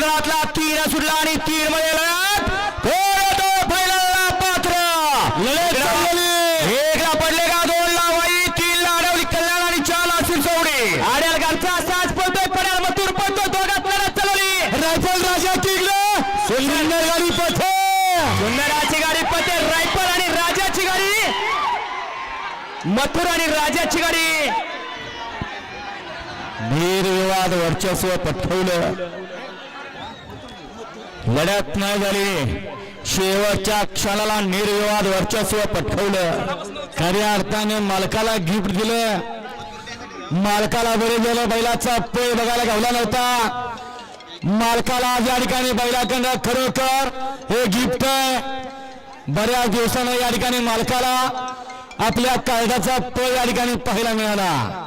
मैदानातला तीन सुटला आणि तीन मध्ये लढत पात्र. एकला पडले का दोन तीन ला अडवली कल्याण आणि चार ला चिंचवडी आड्याल गालचा साज पडतोय पड्याल मथुर पडतो दोघात लढत चालवली. रायफल राजा टिकलं. सुंदर गाडी पथे. सुंदराची गाडी पथे रायफल आणि राजाची गाडी. मथुर आणि राजाची गाडी. निर्विवाद वर्चस्व पटवलं. लढत नाही झाली. शेवटच्या क्षणाला निर्विवाद वर्चस्व पटवलं खऱ्या अर्थाने मालकाला गिफ्ट दिलं. मालकाला बरे झालं बैलाचा पळ बघायला घावला नव्हता. मालकाला आज या ठिकाणी बैलाकडं खरोखर हे गिफ्ट आहे. बऱ्याच दिवसानं या ठिकाणी मालकाला आपल्या कायद्याचा पळ या ठिकाणी पाहायला मिळाला.